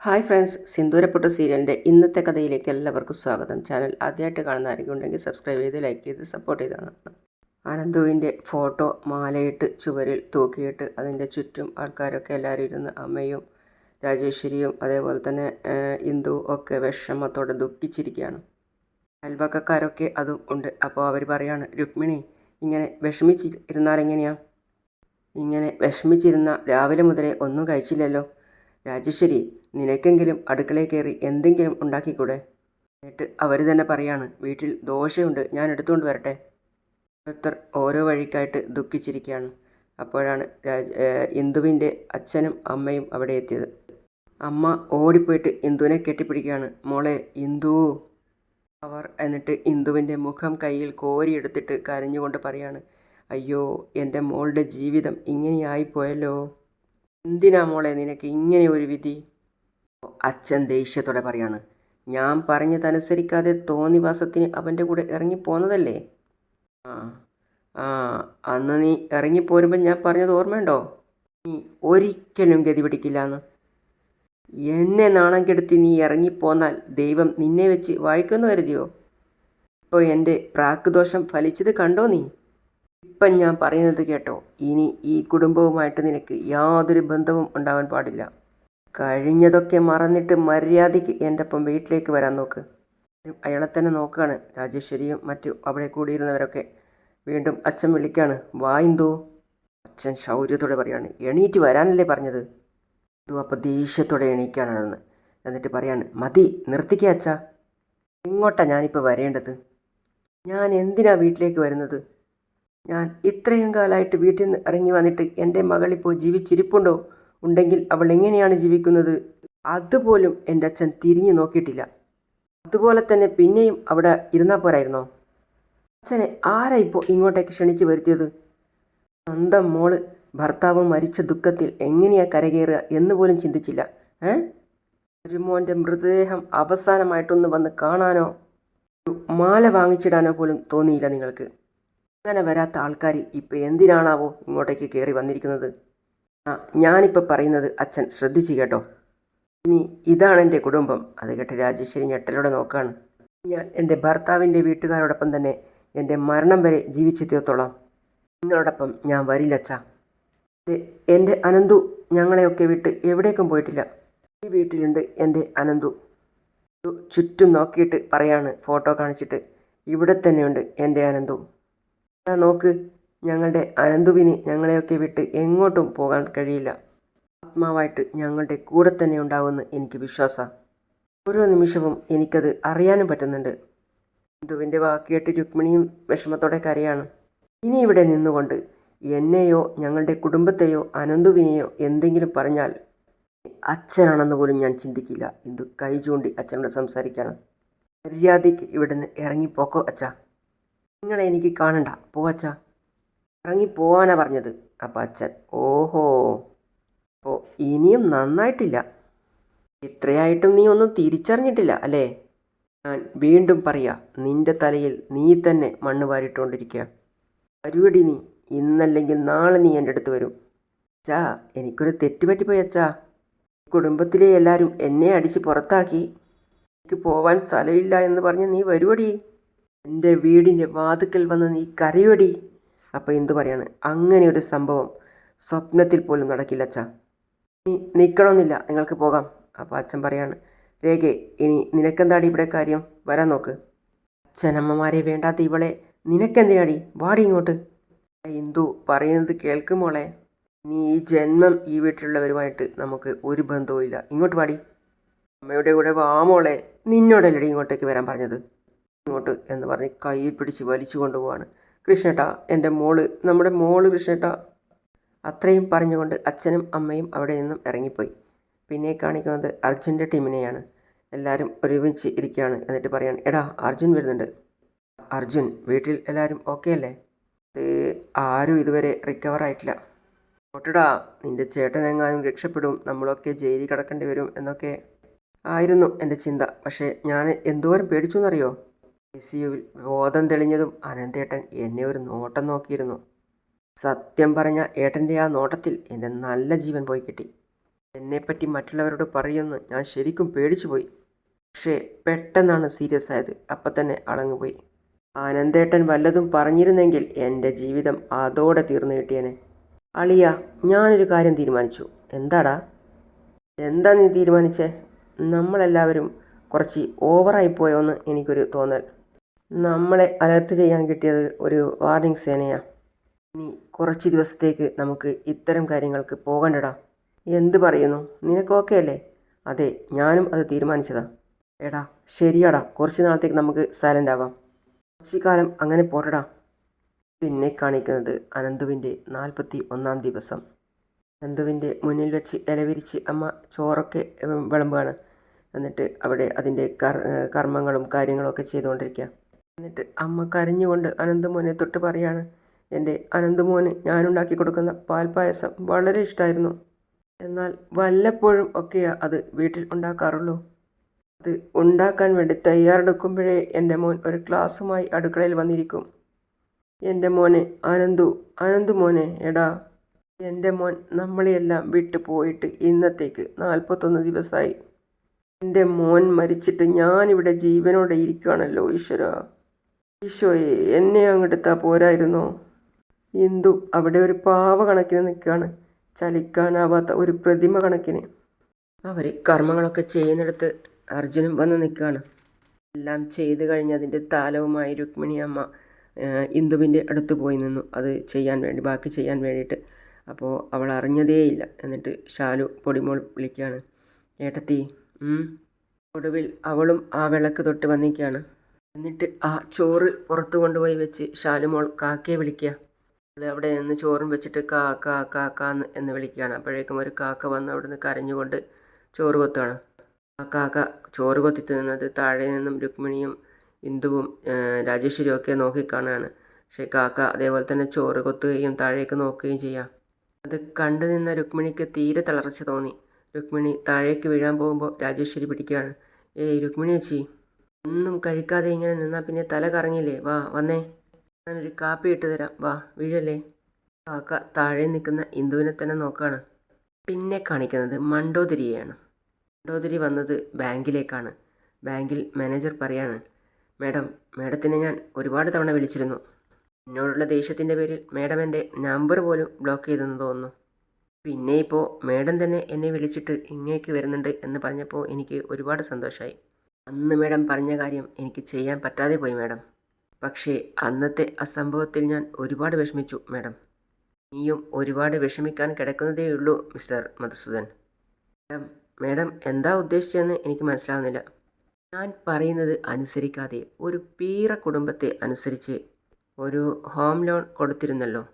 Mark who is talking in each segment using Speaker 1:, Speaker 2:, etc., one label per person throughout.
Speaker 1: Hi friends സിന്ദൂരപ്പൊട്ട് സീരിയലിന്റെ ഇന്നത്തെ കഥയിലേക്ക് എല്ലാവർക്കും സ്വാഗതം. ചാനൽ ആദ്യമായിട്ട് കാണുന്ന ആരെങ്കിലും ഉണ്ടെങ്കിൽ സബ്സ്ക്രൈബ് ചെയ്ത് ലൈക്ക് ചെയ്ത് സപ്പോർട്ട് ചെയ്താണ് അനന്തുവിന്റെ ഫോട്ടോ മാലയിട്ട് ചുവരിൽ തൂക്കിയിട്ട് അതിന്റെ ചുറ്റും ആൾക്കാരൊക്കെ എല്ലാവരും ഇരുന്ന് അമ്മയും രാജേശ്വരിയും അതേപോലെ തന്നെ ഇന്ദു ഒക്കെ വിഷമത്തോടെ ദുഃഖിച്ചിരിക്കുകയാണ്. അയൽവക്കക്കാരൊക്കെ അതും ഉണ്ട്. അപ്പോൾ അവർ പറയാണ് രുക്മിണി ഇങ്ങനെ വിഷമിച്ചിരുന്നാൽ എങ്ങനെയാണ് ഇങ്ങനെ വിഷമിച്ചിരുന്ന രാവിലെ മുതലേ ഒന്നും കഴിച്ചില്ലല്ലോ. രാജേശ്വരി നിനക്കെങ്കിലും അടുക്കളയിൽ കയറി എന്തെങ്കിലും ഉണ്ടാക്കിക്കൂടെ? എന്നിട്ട് അവർ തന്നെ പറയാണ് വീട്ടിൽ ദോശയുണ്ട് ഞാൻ എടുത്തുകൊണ്ട് വരട്ടെ. ഓരോരുത്തർ ഓരോ വഴിക്കായിട്ട് ദുഃഖിച്ചിരിക്കുകയാണ്. അപ്പോഴാണ് രാജ ഇന്ദുവിന്റെ അച്ഛനും അമ്മയും അവിടെ എത്തിയത്. അമ്മ ഓടിപ്പോയിട്ട് ഇന്ദുവിനെ കെട്ടിപ്പിടിക്കുകയാണ്. മോളെ ഇന്ദു. അവർ എന്നിട്ട് ഇന്ദുവിന്റെ മുഖം കയ്യിൽ കോരിയെടുത്തിട്ട് കരഞ്ഞുകൊണ്ട് പറയാണ് അയ്യോ എന്റെ മോളുടെ ജീവിതം ഇങ്ങനെയായിപ്പോയല്ലോ എന്തിനാ മോളെ നിനക്ക് ഇങ്ങനെ ഒരു വിധി? അച്ഛൻ ദേഷ്യത്തോടെ പറയാണ്. ഞാൻ പറഞ്ഞതനുസരിക്കാതെ തോന്നിവാസത്തിന് അവന്റെ കൂടെ ഇറങ്ങിപ്പോന്നതല്ലേ? ആ ആ അന്ന് നീ ഇറങ്ങിപ്പോരുമ്പോൾ ഞാൻ പറഞ്ഞത് ഓർമ്മയുണ്ടോ? നീ ഒരിക്കലും ഗതി പിടിക്കില്ല എന്ന് എന്നെ നാണം കെടുത്തി നീ ഇറങ്ങിപ്പോന്നാൽ ദൈവം നിന്നെ വെച്ച് വായിക്കുമെന്ന് കരുതിയോ? ഇപ്പോൾ എന്റെ പ്രാക്കുദോഷം ഫലിച്ചത് കണ്ടോ നീ? ഇപ്പം ഞാൻ പറയുന്നത് കേട്ടോ ഇനി ഈ കുടുംബവുമായിട്ട് നിനക്ക് യാതൊരു ബന്ധവും ഉണ്ടാവാൻ പാടില്ല. കഴിഞ്ഞതൊക്കെ മറന്നിട്ട് മര്യാദയ്ക്ക് എന്റെ ഒപ്പം വീട്ടിലേക്ക് വരാൻ നോക്ക്. അയാളെ തന്നെ നോക്കുകയാണ് രാജേശ്വരിയും മറ്റു അവിടെ കൂടിയിരുന്നവരൊക്കെ. വീണ്ടും അച്ഛൻ വിളിക്കുകയാണ് വായിന്തോ അച്ഛൻ ശൗര്യത്തോടെ പറയാണ് എണീറ്റ് വരാനല്ലേ പറഞ്ഞത്? ഇതു അപ്പോൾ ദേഷ്യത്തോടെ എണീക്കാനാണെന്ന്. എന്നിട്ട് പറയാണ് മതി നിർത്തിക്കുക അച്ഛാ. ഇങ്ങോട്ടാ ഞാനിപ്പോൾ വരേണ്ടത്. ഞാൻ എന്തിനാ വീട്ടിലേക്ക് വരുന്നത്? ഞാൻ ഇത്രയും കാലമായിട്ട് വീട്ടിൽ നിന്ന് ഇറങ്ങി വന്നിട്ട് എന്റെ മകളിപ്പോൾ ജീവിച്ചിരിപ്പുണ്ടോ? ഉണ്ടെങ്കിൽ അവൾ എങ്ങനെയാണ് ജീവിക്കുന്നത്? അതുപോലും എന്റെ അച്ഛൻ തിരിഞ്ഞു നോക്കിയിട്ടില്ല. അതുപോലെ തന്നെ പിന്നെയും അവിടെ ഇരുന്നാൽ പോരായിരുന്നോ? അച്ഛനെ ആരാ ഇപ്പോൾ ഇങ്ങോട്ടേക്ക് ക്ഷണിച്ചു വരുത്തിയത്? സ്വന്തം മോൾ ഭർത്താവ് മരിച്ച ദുഃഖത്തിൽ എങ്ങനെയാ കരകയറുക എന്ന് പോലും ചിന്തിച്ചില്ല. ഏ? ഒരു മോന്റെ മൃതദേഹം അവസാനമായിട്ടൊന്ന് വന്ന് കാണാനോ? മാല വാങ്ങിച്ചിടാനോ പോലും തോന്നിയില്ല നിങ്ങൾക്ക്. അങ്ങനെ വരാത്ത ആൾക്കാർ ഇപ്പോൾ എന്തിനാണാവോ ഇങ്ങോട്ടേക്ക് കയറി വന്നിരിക്കുന്നത്? ആ ഞാനിപ്പോൾ പറയുന്നത് അച്ഛൻ ശ്രദ്ധിച്ചു കേട്ടോ. ഇനി ഇതാണ് എന്റെ കുടുംബം. അത് കേട്ട് രാജേശ്വരി ഞെട്ടലോടെ നോക്കാണ്. ഞാൻ എന്റെ ഭർത്താവിന്റെ വീട്ടുകാരോടൊപ്പം തന്നെ എന്റെ മരണം വരെ ജീവിച്ചു തീർത്തോളാം. നിങ്ങളോടൊപ്പം ഞാൻ വരില്ലച്ച എന്റെ അനന്തു ഞങ്ങളെയൊക്കെ വിട്ട് എവിടേക്കും പോയിട്ടില്ല. ഈ വീട്ടിലുണ്ട് എന്റെ അനന്തു. ചുറ്റും നോക്കിയിട്ട് പറയാണ് ഫോട്ടോ കാണിച്ചിട്ട്. ഇവിടെ തന്നെയുണ്ട് എന്റെ അനന്തു. ആ നോക്ക് ഞങ്ങളുടെ അനന്തുവിന് ഞങ്ങളെയൊക്കെ വിട്ട് എങ്ങോട്ടും പോകാൻ കഴിയില്ല. ആത്മാവായിട്ട് ഞങ്ങളുടെ കൂടെ തന്നെ ഉണ്ടാവുമെന്ന് എനിക്ക് വിശ്വാസമാണ് ഓരോ നിമിഷവും എനിക്കത് അറിയാനും പറ്റുന്നുണ്ട്. അനന്തുവിന്റെ വാക്കിയിട്ട് രുക്മിണിയും വിഷമത്തോടെ കരയാണ്. ഇനി ഇവിടെ നിന്നുകൊണ്ട് എന്നെയോ ഞങ്ങളുടെ കുടുംബത്തെയോ അനന്തുവിനെയോ എന്തെങ്കിലും പറഞ്ഞാൽ അച്ഛനാണെന്ന് പോലും ഞാൻ ചിന്തിക്കില്ല. ഇന്ദു കൈ ചൂണ്ടി അച്ഛനോട് സംസാരിക്കുകയാണ് മര്യാദയ്ക്ക് ഇവിടുന്ന് ഇറങ്ങിപ്പോക്കോ അച്ഛാ. നിങ്ങളെ എനിക്ക് കാണണ്ട. പോ ഇറങ്ങി പോവാനാ പറഞ്ഞത്. അപ്പം അച്ഛൻ ഓഹോ. അപ്പോൾ ഇനിയും നന്നായിട്ടില്ല. ഇത്രയായിട്ടും നീ ഒന്നും തിരിച്ചറിഞ്ഞിട്ടില്ല അല്ലേ? ഞാൻ വീണ്ടും പറയാ നിന്റെ തലയിൽ നീ തന്നെ മണ്ണ് വാരിട്ടുകൊണ്ടിരിക്കുക പരിപാടി നീ. ഇന്നല്ലെങ്കിൽ നാളെ നീ എന്റെ അടുത്ത് വരും. അച്ഛാ എനിക്കൊരു തെറ്റ് പറ്റിപ്പോയി അച്ഛാ. കുടുംബത്തിലെ എല്ലാവരും എന്നെ അടിച്ച് പുറത്താക്കി. എനിക്ക് പോവാൻ സ്ഥലമില്ല എന്ന് പറഞ്ഞ് നീ വരുവടി. എന്റെ വീടിന്റെ വാതുക്കൽ വന്ന് നീ കരയോടി അപ്പോൾ എന്തു പറയാണ്? അങ്ങനെ ഒരു സംഭവം സ്വപ്നത്തിൽ പോലും നടക്കില്ല അച്ഛ. നീ നിൽക്കണമെന്നില്ല നിങ്ങൾക്ക് പോകാം. അപ്പോൾ അച്ഛൻ പറയാണ് രേഖേ ഇനി നിനക്കെന്താടി ഇവിടെ കാര്യം? വരാൻ നോക്ക്. അച്ഛനമ്മമാരെ വേണ്ടാത്ത ഇവളെ നിനക്കെന്തിനാടി? വാടി ഇങ്ങോട്ട്. ഇന്ദു പറയുന്നത് കേൾക്കുമോളെ നീ ഈ ജന്മം ഈ വീട്ടിലുള്ളവരുമായിട്ട് നമുക്ക് ഒരു ബന്ധവും ഇല്ല ഇങ്ങോട്ട് വാടി. അമ്മയുടെ കൂടെ വാമോളെ നിന്നോടല്ലടി ഇങ്ങോട്ടേക്ക് വരാൻ പറഞ്ഞത്? ഇങ്ങോട്ട് എന്ന് പറഞ്ഞ് കൈ പിടിച്ച് വലിച്ചു കൊണ്ടുപോവാണ്. കൃഷ്ണേട്ട എന്റെ മോൾ നമ്മുടെ മോൾ കൃഷ്ണേട്ട. അത്രയും പറഞ്ഞുകൊണ്ട് അച്ഛനും അമ്മയും അവിടെ നിന്നും ഇറങ്ങിപ്പോയി. പിന്നെ കാണിക്കുന്നത് അർജുന്റെ ടീമിനെയാണ്. എല്ലാവരും ഒരുമിച്ച് ഇരിക്കുകയാണ് എന്നിട്ട് പറയാണ് എടാ അർജുൻ വരുന്നുണ്ട്. അർജുൻ വീട്ടിൽ എല്ലാവരും ഓക്കെ അല്ലേ? അത് ആരും ഇതുവരെ റിക്കവർ ആയിട്ടില്ല. ഓട്ടടാ നിന്റെ ചേട്ടനെങ്ങാനും രക്ഷപ്പെടും നമ്മളൊക്കെ ജയിലിൽ കിടക്കേണ്ടി വരും എന്നൊക്കെ ആയിരുന്നു എന്റെ ചിന്ത. പക്ഷേ ഞാൻ എന്തോരം പേടിച്ചു എന്നറിയോ? ഐ ബോധം തെളിഞ്ഞതും അനന്തേട്ടൻ എന്നെ ഒരു നോട്ടം നോക്കിയിരുന്നു. സത്യം പറഞ്ഞ ഏട്ടന്റെ ആ നോട്ടത്തിൽ എന്റെ നല്ല ജീവൻ പോയി കിട്ടി. എന്നെപ്പറ്റി മറ്റുള്ളവരോട് പറയുമെന്ന് ഞാൻ ശരിക്കും പേടിച്ചുപോയി. പക്ഷേ പെട്ടെന്നാണ് സീരിയസ് ആയത്. അപ്പം തന്നെ അളങ്ങുപോയി ആനന്ദേട്ടൻ വല്ലതും പറഞ്ഞിരുന്നെങ്കിൽ എന്റെ ജീവിതം അതോടെ തീർന്നു കിട്ടിയേനെ. അളിയ ഞാനൊരു കാര്യം തീരുമാനിച്ചു. എന്താടാ? എന്താ നീ തീരുമാനിച്ചേ? നമ്മളെല്ലാവരും കുറച്ച് ഓവറായി പോയോന്ന് എനിക്കൊരു തോന്നൽ. നമ്മളെ അലർട്ട് ചെയ്യാൻ കിട്ടിയത് ഒരു വാർണിംഗ് സേനയാണ് ഇനി കുറച്ച് ദിവസത്തേക്ക് നമുക്ക് ഇത്തരം കാര്യങ്ങൾക്ക് പോകണ്ടടാ. എന്ത് പറയുന്നു? നിനക്കൊക്കെ അല്ലേ? അതെ ഞാനും അത് തീരുമാനിച്ചതാ. എടാ ശരിയാടാ. കുറച്ച് നാളത്തേക്ക് നമുക്ക് സൈലന്റ് ആവാം. കുറച്ച് കാലം അങ്ങനെ പോട്ടടാ. പിന്നെ കാണിക്കുന്നത് അനന്തുവിന്റെ നാൽപ്പത്തി ഒന്നാം ദിവസം. അനന്തുവിന്റെ മുന്നിൽ വെച്ച് ഇലവിരിച്ച് അമ്മ ചോറൊക്കെ വിളമ്പാണ്. എന്നിട്ട് അവിടെ അതിന്റെ കർ കർമ്മങ്ങളും കാര്യങ്ങളൊക്കെ ചെയ്തുകൊണ്ടിരിക്കുക എന്നിട്ട് അമ്മ കരഞ്ഞുകൊണ്ട് അനന്തമോനെ തൊട്ട് പറയാണ് എന്റെ അനന്തമോന് ഞാനുണ്ടാക്കി കൊടുക്കുന്ന പാൽപ്പായസം വളരെ ഇഷ്ടമായിരുന്നു എന്നാൽ വല്ലപ്പോഴും ഒക്കെയാ അത് വീട്ടിൽ ഉണ്ടാക്കാറുള്ളൂ. അത് ഉണ്ടാക്കാൻ വേണ്ടി തയ്യാറെടുക്കുമ്പോഴേ എന്റെ മോൻ ഒരു ക്ലാസ്സുമായി അടുക്കളയിൽ വന്നിരിക്കും. എന്റെ മോനെ അനന്തു അനന്തു മോനെ എടാ. എന്റെ മോൻ നമ്മളെയെല്ലാം വിട്ടു പോയിട്ട് ഇന്നത്തേക്ക് നാൽപ്പത്തൊന്ന് ദിവസമായി എന്റെ മോൻ മരിച്ചിട്ട് ഞാനിവിടെ ജീവനോടെ ഇരിക്കുകയാണല്ലോ ഈശ്വര. ഈശോയെ എന്നെ അങ്ങെടുത്താൽ പോരായിരുന്നോ. ഇന്ദു അവിടെ ഒരു പാവ കണക്കിന് നിൽക്കുകയാണ് ചലിക്കാനാവാത്ത ഒരു പ്രതിമ കണക്കിന്. അവർ കർമ്മങ്ങളൊക്കെ ചെയ്യുന്നിടത്ത് അർജുനും വന്ന് നിൽക്കുകയാണ് എല്ലാം ചെയ്തു കഴിഞ്ഞതിന്റെ താലവുമായി രുക്മിണി അമ്മ ഇന്ദുവിന്റെ അടുത്ത് പോയി നിന്നു. അത് ചെയ്യാൻ വേണ്ടി ബാക്കി ചെയ്യാൻ വേണ്ടിയിട്ട്. അപ്പോൾ അവൾ അറിഞ്ഞതേയില്ല. എന്നിട്ട് ഷാലു പൊടിമോൾ വിളിക്കുകയാണ്. ഏട്ടത്തി ഉം." ഒടുവിൽ അവളും ആ വിളക്ക് തൊട്ട് വന്നിക്കുകയാണ് എന്നിട്ട് ആ ചോറ് പുറത്ത് കൊണ്ടുപോയി വെച്ച് ഷാലുമോൾ കാക്കയെ വിളിക്കുക. അവിടെ നിന്ന് ചോറും വെച്ചിട്ട് കാ കാ കാ കാ എന്ന് വിളിക്കുകയാണ്. അപ്പോഴേക്കും ഒരു കാക്ക വന്ന് അവിടുന്ന് കരഞ്ഞുകൊണ്ട് ചോറ് കൊത്തുകയാണ് ആ കാക്ക ചോറ് കൊത്തി തിന്നുന്നത് താഴെ നിന്നും രുക്മിണിയും ഇന്ദുവും രാജേശ്വരിയും ഒക്കെ നോക്കിക്കാണുകയാണ് പക്ഷേ കാക്ക അതേപോലെ തന്നെ ചോറ് കൊത്തുകയും താഴേക്ക് നോക്കുകയും ചെയ്യാം. അത് കണ്ടു നിന്ന രുക്മിണിക്ക് തീരെ തളർച്ച തോന്നി. രുക്മിണി താഴേക്ക് വീഴാൻ പോകുമ്പോൾ രാജേശ്വരി പിടിക്കുകയാണ്. ഏയ് രുക്മിണി ചേച്ചി ഒന്നും കഴിക്കാതെ ഇങ്ങനെ നിന്നാൽ പിന്നെ തല കറങ്ങില്ലേ? വാ വന്നേ. ഞാനൊരു കാപ്പി ഇട്ട് തരാം. വാ വീഴല്ലേ? കാക്ക താഴെ നിൽക്കുന്ന ഇന്ദുവിനെ തന്നെ നോക്കുകയാണ് പിന്നെ കാണിക്കുന്നത് മണ്ടോതിരിയാണ് മണ്ടോതിരി വന്നത് ബാങ്കിലേക്കാണ്. ബാങ്കിൽ മാനേജർ പറയാണ് മാഡം മാഡത്തിനെ ഞാൻ ഒരുപാട് തവണ വിളിച്ചിരുന്നു. എന്നോടുള്ള ദേഷ്യത്തിന്റെ പേരിൽ മാഡം എന്റെ നമ്പർ പോലും ബ്ലോക്ക് ചെയ്തെന്ന് തോന്നുന്നു. പിന്നെ ഇപ്പോൾ മാഡം തന്നെ എന്നെ വിളിച്ചിട്ട് ഇങ്ങേക്ക് വരുന്നുണ്ട് എന്ന് പറഞ്ഞപ്പോൾ എനിക്ക് ഒരുപാട് സന്തോഷമായി അന്ന് മേഡം പറഞ്ഞ കാര്യം എനിക്ക് ചെയ്യാൻ പറ്റാതെ പോയി മേഡം. പക്ഷേ അന്നത്തെ അസംഭവത്തിൽ ഞാൻ ഒരുപാട് വിഷമിച്ചു മേഡം. നീയും ഒരുപാട് വിഷമിക്കാൻ കിടക്കുന്നതേ ഉള്ളൂ മിസ്റ്റർ മധുസൂദൻ. മേഡം മേഡം എന്താ ഉദ്ദേശിച്ചതെന്ന് എനിക്ക് മനസ്സിലാവുന്നില്ല. ഞാൻ പറയുന്നത് അനുസരിക്കാതെ ഒരു പീറ കുടുംബത്തെ അനുസരിച്ച് ഒരു ഹോം ലോൺ കൊടുത്തിരുന്നല്ലോ.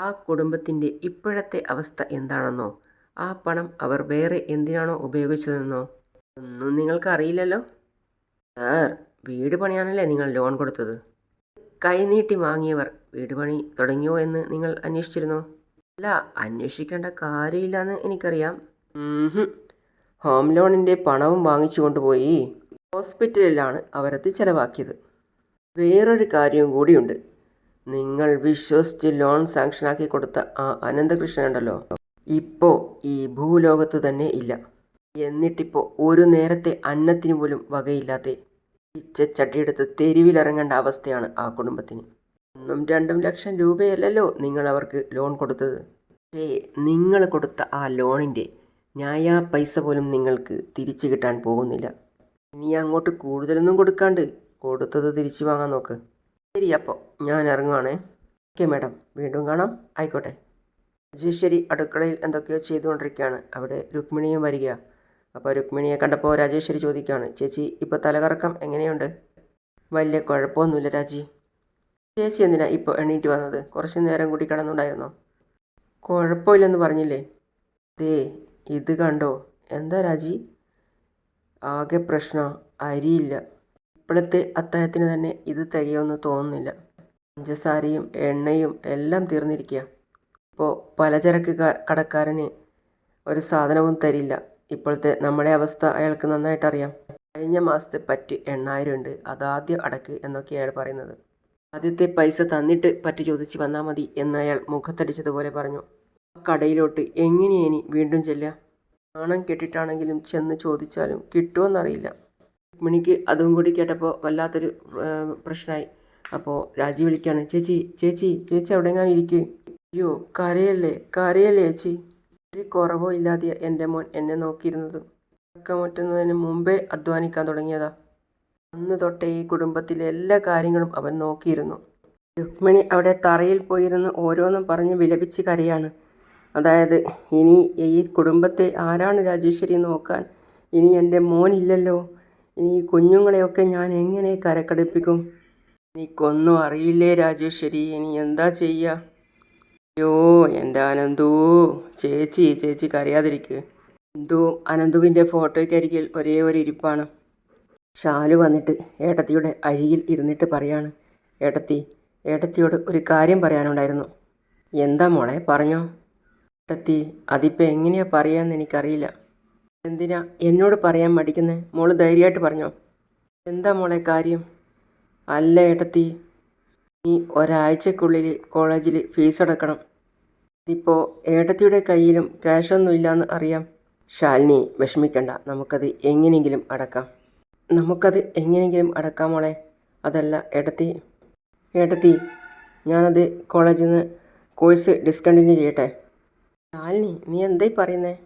Speaker 1: ആ കുടുംബത്തിന്റെ ഇപ്പോഴത്തെ അവസ്ഥ എന്താണെന്നോ ആ പണം അവർ വേറെ എന്തിനാണോ ഉപയോഗിച്ചതെന്നോ ഒന്നും നിങ്ങൾക്കറിയില്ലല്ലോ. സാർ വീട് പണിയാനല്ലേ നിങ്ങൾ ലോൺ കൊടുത്തത്? കൈനീട്ടി വാങ്ങിയവർ വീട് പണി തുടങ്ങിയോ എന്ന് നിങ്ങൾ അന്വേഷിച്ചിരുന്നോ? അല്ല അന്വേഷിക്കേണ്ട കാര്യമില്ലെന്ന് എനിക്കറിയാം. ഹോം ലോണിന്റെ പണവും വാങ്ങിച്ചു കൊണ്ടുപോയി ഹോസ്പിറ്റലിലാണ് അവരത് ചെലവാക്കിയത്. വേറൊരു കാര്യവും കൂടിയുണ്ട്. നിങ്ങൾ വിശ്വസിച്ച് ലോൺ സാങ്ഷനാക്കി കൊടുത്ത ആ അനന്തകൃഷ്ണൻ ഉണ്ടല്ലോ ഇപ്പോൾ ഈ ഭൂലോകത്ത് തന്നെ ഇല്ല. എന്നിട്ടിപ്പോൾ ഒരു നേരത്തെ അന്നത്തിന് പോലും വകയില്ലാതെ ഇച്ചച്ചട്ടിയെടുത്ത് തെരുവിലിറങ്ങേണ്ട അവസ്ഥയാണ് ആ കുടുംബത്തിന്. ഒന്നും രണ്ടും ലക്ഷം രൂപയല്ലല്ലോ നിങ്ങൾ അവർക്ക് ലോൺ കൊടുത്തത്. പക്ഷേ നിങ്ങൾ കൊടുത്ത ആ ലോണിന്റെ ന്യായ പൈസ പോലും നിങ്ങൾക്ക് തിരിച്ചു കിട്ടാൻ പോകുന്നില്ല. ഇനി അങ്ങോട്ട് കൂടുതലൊന്നും കൊടുക്കാണ്ട് കൊടുത്തത് തിരിച്ചു വാങ്ങാൻ നോക്ക്. ശരി അപ്പോൾ ഞാൻ ഇറങ്ങുവാണേ. Okay madam. വീണ്ടും കാണാം. ആയിക്കോട്ടെ. രാജേശ്വരി അടുക്കളയിൽ എന്തൊക്കെയോ ചെയ്തുകൊണ്ടിരിക്കുകയാണ്. അവിടെ രുക്മിണിയും വരിക അപ്പോൾ രുക്മിണിയെ കണ്ടപ്പോൾ രാജേശ്വരി ചോദിക്കുകയാണ് ചേച്ചി ഇപ്പോൾ തലകറക്കം എങ്ങനെയുണ്ട്? വലിയ കുഴപ്പമൊന്നുമില്ല രാജി. ചേച്ചി എന്തിനാ ഇപ്പോൾ എണീറ്റ് വന്നത്? കുറച്ച് നേരം കൂടി കിടന്നുണ്ടായിരുന്നോ? കുഴപ്പമില്ലെന്ന് പറഞ്ഞില്ലേ? ദേ ഇത് കണ്ടോ? എന്താ രാജി? ആകെ പ്രശ്നം അരിയില്ല. ഇപ്പോഴത്തെ അത്താഴത്തിന് തന്നെ ഇത് തികയൊന്നും തോന്നുന്നില്ല. പഞ്ചസാരയും എണ്ണയും എല്ലാം തീർന്നിരിക്കുക ഇപ്പോൾ പലചരക്ക് കടക്കാരന് ഒരു സാധനവും തരില്ല. ഇപ്പോഴത്തെ നമ്മുടെ അവസ്ഥ അയാൾക്ക് നന്നായിട്ട് അറിയാം കഴിഞ്ഞ മാസത്തെ പറ്റ് എണ്ണായിരം ഉണ്ട് അതാദ്യം അടക്ക് എന്നൊക്കെയാണ് പറയുന്നത്. ആദ്യത്തെ പൈസ തന്നിട്ട് പറ്റ് ചോദിച്ച് വന്നാൽ മതി എന്നയാൾ മുഖത്തടിച്ചതുപോലെ പറഞ്ഞു. ആ കടയിലോട്ട് എങ്ങനെയാ ഇനി വീണ്ടും ചെല്ലുക? നാണം കെട്ടിട്ടാണെങ്കിലും ചെന്ന് ചോദിച്ചാലും കിട്ടുമെന്നറിയില്ല രുക്മിണിക്ക് അതും കൂടി കേട്ടപ്പോൾ വല്ലാത്തൊരു പ്രശ്നമായി അപ്പോൾ രാജി വിളിക്കാണ്. ചേച്ചി ചേച്ചി ചേച്ചി അവിടെ എങ്ങാനും ഇരിക്കുക അയ്യോ കരയല്ലേ കരയല്ലേ ചേച്ചി? ഒരു കുറവോ ഇല്ലാതെ എന്റെ മോൻ എന്നെ നോക്കിയിരുന്നത്. ഉറക്കമുറ്റുന്നതിന് മുമ്പേ അധ്വാനിക്കാൻ തുടങ്ങിയതാ. അന്ന് തൊട്ടേ ഈ കുടുംബത്തിലെ എല്ലാ കാര്യങ്ങളും അവൻ നോക്കിയിരുന്നു. രുക്മിണി അവിടെ തറയിൽ പോയിരുന്ന് ഓരോന്നും പറഞ്ഞ് വിലപിച്ച് കരയാണ്. അതായത് ഇനി ഈ കുടുംബത്തെ ആരാണ് രാജേശ്വരി നോക്കാൻ? ഇനി എന്റെ മോനില്ലല്ലോ ഇനി ഈ കുഞ്ഞുങ്ങളെയൊക്കെ ഞാൻ എങ്ങനെ കരക്കടിപ്പിക്കും? എനിക്കൊന്നും അറിയില്ലേ രാജേശ്വരി. ഇനി എന്താ ചെയ്യുക അയ്യോ എന്റെ അനന്തു. ചേച്ചി ചേച്ചി കരയാതിരിക്കുക എന്തു അനന്തുവിന്റെ ഫോട്ടോയ്ക്കരികിൽ ഒരേ ഒരു ഇരിപ്പാണ്. ഷാലു വന്നിട്ട് ഏട്ടത്തിയുടെ അഴിയിൽ ഇരുന്നിട്ട് പറയാണ് ഏട്ടത്തി ഏട്ടത്തിയോട് ഒരു കാര്യം പറയാനുണ്ടായിരുന്നു. എന്താ മോളെ പറഞ്ഞോ. ഏട്ടത്തി അതിപ്പോൾ എങ്ങനെയാ പറയാന്ന് എനിക്കറിയില്ല. എന്തിനാ എന്നോട് പറയാൻ മടിക്കുന്നേ? മോൾ ധൈര്യമായിട്ട് പറഞ്ഞോ. എന്താ മോളെ കാര്യം? അല്ല ഏട്ടത്തി നീ ഒരാഴ്ചക്കുള്ളിൽ കോളേജിൽ ഫീസ് അടക്കണം. ഇതിപ്പോൾ ഏട്ടത്തിയുടെ കയ്യിലും ക്യാഷൊന്നും ഇല്ലയെന്ന് അറിയാം. ശാലിനി വിഷമിക്കണ്ട. നമുക്കത് എങ്ങനെയെങ്കിലും അടക്കാം. നമുക്കത് എങ്ങനെയെങ്കിലും അടക്കാം മോളെ. അതല്ല ഏട്ടത്തി. ഏട്ടത്തി ഞാനത് കോളേജിൽ നിന്ന് കോഴ്സ് ഡിസ്കണ്ടിന്യൂ ചെയ്യട്ടെ? ശാലിനി നീ എന്തായി പറയുന്നേ?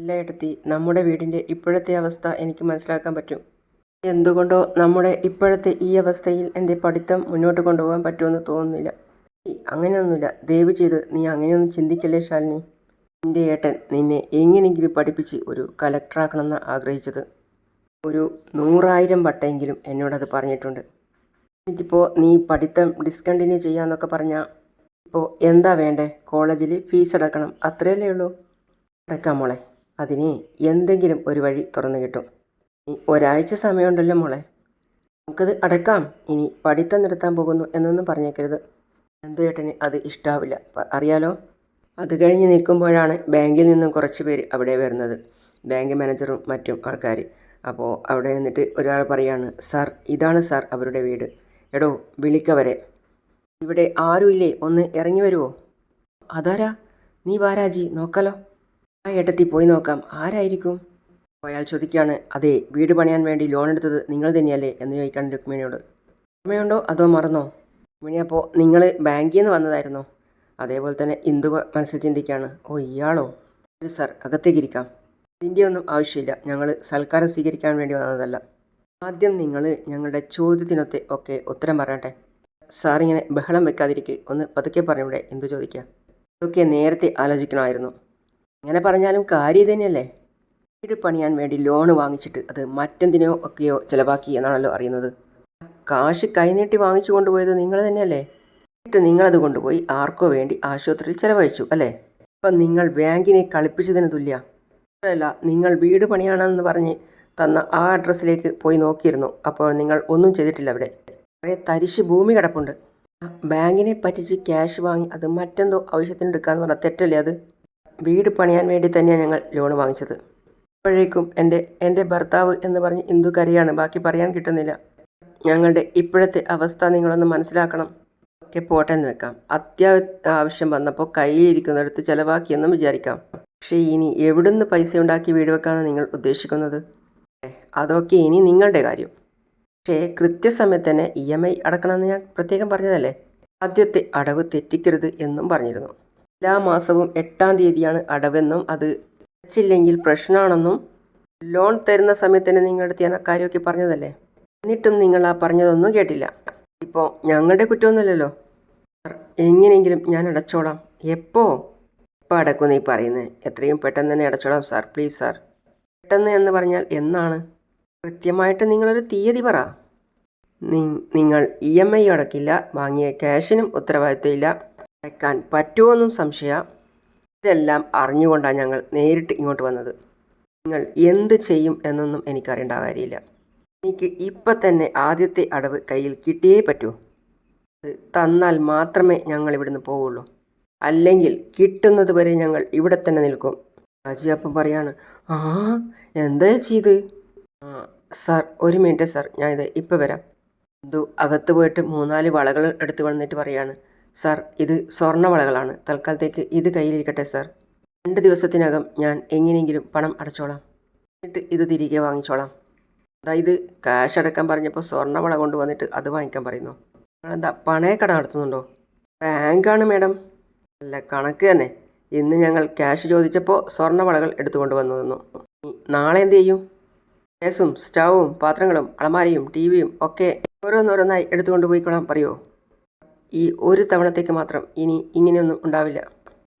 Speaker 1: അല്ല ഏട്ടത്തി. നമ്മുടെ വീടിന്റെ ഇപ്പോഴത്തെ അവസ്ഥ എനിക്ക് മനസ്സിലാക്കാൻ പറ്റും. എന്തുകൊണ്ടോ നമ്മുടെ ഇപ്പോഴത്തെ ഈ അവസ്ഥയിൽ എന്റെ പഠിത്തം മുന്നോട്ട് കൊണ്ടുപോകാൻ പറ്റുമെന്ന് തോന്നുന്നില്ല. അങ്ങനെയൊന്നുമില്ല. ദയവ് ചെയ്ത് നീ അങ്ങനെയൊന്നും ചിന്തിക്കല്ലേ ശാലിനി? എന്റെ ഏട്ടൻ നിന്നെ എങ്ങനെയെങ്കിലും പഠിപ്പിച്ച് ഒരു കലക്ടറാക്കണമെന്ന് ആഗ്രഹിച്ചത്. ഒരു നൂറായിരം വട്ടെങ്കിലും എന്നോടത് പറഞ്ഞിട്ടുണ്ട്. എനിക്കിപ്പോൾ നീ പഠിത്തം ഡിസ്കണ്ടിന്യൂ ചെയ്യാമെന്നൊക്കെ പറഞ്ഞാൽ ഇപ്പോൾ എന്താ വേണ്ടേ? കോളേജിൽ ഫീസ് അടക്കണം അത്രയല്ലേ ഉള്ളൂ? അടക്കാം മോളെ. അതിന് എന്തെങ്കിലും ഒരു വഴി തുറന്നു കിട്ടും. ഒരാഴ്ച സമയമുണ്ടല്ലോ മോളെ. നമുക്കത് അടക്കാം. ഇനി പഠിത്തം നിർത്താൻ പോകുന്നു എന്നൊന്നും പറഞ്ഞേക്കരുത്. എന്തുചേട്ടന് അത് ഇഷ്ടാവില്ല. അറിയാലോ? അത് കഴിഞ്ഞ് നിൽക്കുമ്പോഴാണ് ബാങ്കിൽ നിന്നും കുറച്ച് പേര് അവിടെ വരുന്നത്. ബാങ്ക് മാനേജറും മറ്റും ആൾക്കാർ അപ്പോൾ അവിടെ നിന്നിട്ട് ഒരാൾ പറയാണ് സാർ ഇതാണ് സാർ അവരുടെ വീട്. എടോ വിളിക്കവരെ ഇവിടെ ആരുമില്ലേ ഒന്ന് ഇറങ്ങി വരുമോ അതാരാ? നീ വാരാജി നോക്കാലോ. ആ ഏട്ടത്തി പോയി നോക്കാം. ആരായിരിക്കും? അയാൾ ചോദിക്കുകയാണ് അതെ വീട് പണിയാൻ വേണ്ടി ലോൺ എടുത്തത് നിങ്ങൾ തന്നെയല്ലേ? എന്ന് ചോദിക്കാണ് രുക്മിണിയോട്. ഓർമ്മയുണ്ടോ അതോ മറന്നോ? രുക്മിണി അപ്പോൾ നിങ്ങൾ ബാങ്കിൽ നിന്ന് വന്നതായിരുന്നോ? അതേപോലെ തന്നെ ഇന്ദു മനസ്സിൽ ചിന്തിക്കുകയാണ് ഓ ഇയാളോ? ഒരു സർ അകത്തേക്ക് ഇരിക്കാം. ഇതിന്റെ ഒന്നും ആവശ്യമില്ല. ഞങ്ങൾ സൽക്കാരം സ്വീകരിക്കാൻ വേണ്ടി വന്നതല്ല. ആദ്യം നിങ്ങൾ ഞങ്ങളുടെ ചോദ്യത്തിനൊത്തെ ഒക്കെ ഉത്തരം പറയട്ടെ. ഇങ്ങനെ ബഹളം വെക്കാതിരിക്കെ ഒന്ന് പതുക്കെ പറഞ്ഞിവിടെ എന്തു ചോദിക്കുക. ഇതൊക്കെ നേരത്തെ ആലോചിക്കണമായിരുന്നു. ഇങ്ങനെ പറഞ്ഞാലും കാര്യം തന്നെയല്ലേ വീട് പണിയാൻ വേണ്ടി ലോണ് വാങ്ങിച്ചിട്ട് അത് മറ്റെന്തിനോ ഒക്കെയോ ചിലവാക്കി എന്നാണല്ലോ അറിയുന്നത്. കാശ് കൈനീട്ടി വാങ്ങിച്ചു കൊണ്ടുപോയത് നിങ്ങൾ തന്നെയല്ലേ? എന്നിട്ട് നിങ്ങളത് കൊണ്ടുപോയി ആർക്കോ വേണ്ടി ആശുപത്രിയിൽ ചിലവഴിച്ചു അല്ലേ? അപ്പം നിങ്ങൾ ബാങ്കിനെ കളിപ്പിച്ചതിന് തുല്യ. അല്ല നിങ്ങൾ വീട് പണിയാണെന്ന് പറഞ്ഞ് തന്ന ആ അഡ്രസ്സിലേക്ക് പോയി നോക്കിയിരുന്നു. അപ്പോൾ നിങ്ങൾ ഒന്നും ചെയ്തിട്ടില്ല അവിടെ. കുറേ തരിശ് ഭൂമി കിടപ്പുണ്ട്. ബാങ്കിനെ പറ്റിച്ച് ക്യാഷ് വാങ്ങി അത് മറ്റെന്തോ ആവശ്യത്തിന് എടുക്കാന്ന് പറഞ്ഞാൽ തെറ്റല്ലേ അത്? വീട് പണിയാൻ വേണ്ടി തന്നെയാണ് ഞങ്ങൾ ലോൺ വാങ്ങിച്ചത്. അപ്പോഴേക്കും എന്റെ എന്റെ ഭർത്താവ് എന്ന് പറഞ്ഞ് ഇന്ദു കരയാണ് ബാക്കി പറയാൻ കിട്ടുന്നില്ല. ഞങ്ങളുടെ ഇപ്പോഴത്തെ അവസ്ഥ നിങ്ങളൊന്ന് മനസ്സിലാക്കണം. ഒക്കെ പോട്ടെ എന്ന് വെക്കാം. അത്യാവശ്യം വന്നപ്പോൾ കയ്യിലിരിക്കുന്നിടത്ത് ചിലവാക്കിയെന്നും വിചാരിക്കാം. പക്ഷേ ഇനി എവിടുന്ന് പൈസ ഉണ്ടാക്കി വീട് വെക്കാനാണ് നിങ്ങൾ ഉദ്ദേശിക്കുന്നത്? അതൊക്കെ ഇനി നിങ്ങളുടെ കാര്യം. പക്ഷേ കൃത്യസമയത്ത് തന്നെ ഇ എം ഐ അടക്കണമെന്ന് ഞാൻ പ്രത്യേകം പറഞ്ഞതല്ലേ? ആദ്യത്തെ അടവ് തെറ്റിക്കരുത് എന്നും പറഞ്ഞിരുന്നു. എല്ലാ മാസവും എട്ടാം തീയതിയാണ് അടവെന്നും അത് അടച്ചില്ലെങ്കിൽ പ്രശ്നമാണെന്നും ലോൺ തരുന്ന സമയത്ത് തന്നെ നിങ്ങളുടെ ഞാൻ കാര്യമൊക്കെ പറഞ്ഞതല്ലേ? എന്നിട്ടും നിങ്ങൾ ആ പറഞ്ഞതൊന്നും കേട്ടില്ല. ഇപ്പോൾ ഞങ്ങളുടെ കുറ്റമൊന്നുമില്ലല്ലോ. എങ്ങനെയെങ്കിലും ഞാൻ അടച്ചോളാം. എപ്പോ? എപ്പോൾ അടക്കും നീ പറയുന്നത്? എത്രയും പെട്ടെന്ന് തന്നെ അടച്ചോളാം സാർ പ്ലീസ് സാർ. പെട്ടെന്ന് എന്ന് പറഞ്ഞാൽ എന്നാണ്? കൃത്യമായിട്ട് നിങ്ങളൊരു തീയതി പറ. നിങ്ങൾ ഇ എം ഐ അടക്കില്ല വാങ്ങിയ ക്യാഷിനും ഉത്തരവാദിത്തമില്ല. അടക്കാൻ പറ്റുമോ എന്നും സംശയ. ഇതെല്ലാം അറിഞ്ഞുകൊണ്ടാണ് ഞങ്ങൾ നേരിട്ട് ഇങ്ങോട്ട് വന്നത്. നിങ്ങൾ എന്ത് ചെയ്യും എന്നൊന്നും എനിക്കറിയേണ്ട കാര്യമില്ല. എനിക്ക് ഇപ്പം തന്നെ ആദ്യത്തെ അടവ് കയ്യിൽ കിട്ടിയേ പറ്റൂ. അത് തന്നാൽ മാത്രമേ ഞങ്ങൾ ഇവിടുന്ന് പോവുള്ളൂ. അല്ലെങ്കിൽ കിട്ടുന്നത് വരെ ഞങ്ങൾ ഇവിടെ തന്നെ നിൽക്കും. രാജി അപ്പം പറയാണ് ആ എന്താ ചെയ്ത് ആ സാർ ഒരു മിനിറ്റ് സാർ ഞാനിത് ഇപ്പം വരാം. എന്തോ അകത്ത് പോയിട്ട് മൂന്നാൽ വളകൾ എടുത്ത് വന്നിട്ട് പറയാണ് സാർ ഇത് സ്വർണവളകളാണ് തൽക്കാലത്തേക്ക് ഇത് കയ്യിലിരിക്കട്ടെ സാർ. രണ്ട് ദിവസത്തിനകം ഞാൻ എങ്ങനെയെങ്കിലും പണം അടച്ചോളാം. എന്നിട്ട് ഇത് തിരികെ വാങ്ങിച്ചോളാം. അതായത് ക്യാഷ് അടക്കാൻ പറഞ്ഞപ്പോൾ സ്വർണവള കൊണ്ടുവന്നിട്ട് അത് വാങ്ങിക്കാൻ പറയുന്നു. നിങ്ങളെന്താ പണയക്കട നടത്തുന്നുണ്ടോ? ബാങ്കാണ് മേഡം. അല്ല കണക്ക് തന്നെ. ഇന്ന് ഞങ്ങൾ ക്യാഷ് ചോദിച്ചപ്പോൾ സ്വർണവളകൾ എടുത്തുകൊണ്ട് വന്നു തന്നു നാളെ എന്ത് ചെയ്യും? ഗ്യാസും സ്റ്റൗവും പാത്രങ്ങളും അലമാരിയും ടി വിയും ഒക്കെ ഓരോന്നോരോന്നായി എടുത്തുകൊണ്ട് പോയിക്കൊള്ളാൻ പറയുമോ ഈ ഒരു തവണത്തേക്ക് മാത്രം ഇനി ഇങ്ങനെയൊന്നും ഉണ്ടാവില്ല.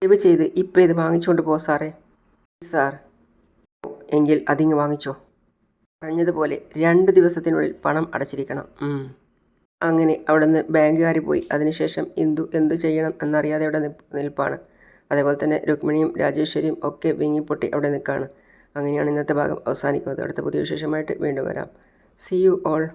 Speaker 1: ദയവ് ചെയ്ത് ഇപ്പം ഇത് വാങ്ങിച്ചുകൊണ്ട് പോ സാറേ. സാർ. എങ്കിൽ അതിങ്ങ് വാങ്ങിച്ചോ. പറഞ്ഞതുപോലെ രണ്ട് ദിവസത്തിനുള്ളിൽ പണം അടച്ചിരിക്കണം. അങ്ങനെ അവിടെ നിന്ന് ബാങ്കുകാർ പോയി. അതിനുശേഷം ഇന്ദു എന്ത് ചെയ്യണം എന്നറിയാതെ അവിടെ നിൽപ്പാണ്. അതേപോലെ തന്നെ രുക്മിണിയും രാജേശ്വരിയും ഒക്കെ വിങ്ങിപ്പൊട്ടി അവിടെ നിൽക്കുകയാണ് അങ്ങനെയാണ് ഇന്നത്തെ ഭാഗം അവസാനിക്കുന്നത്. അടുത്ത പുതിയ വിശേഷമായിട്ട് വീണ്ടും വരാം. C you all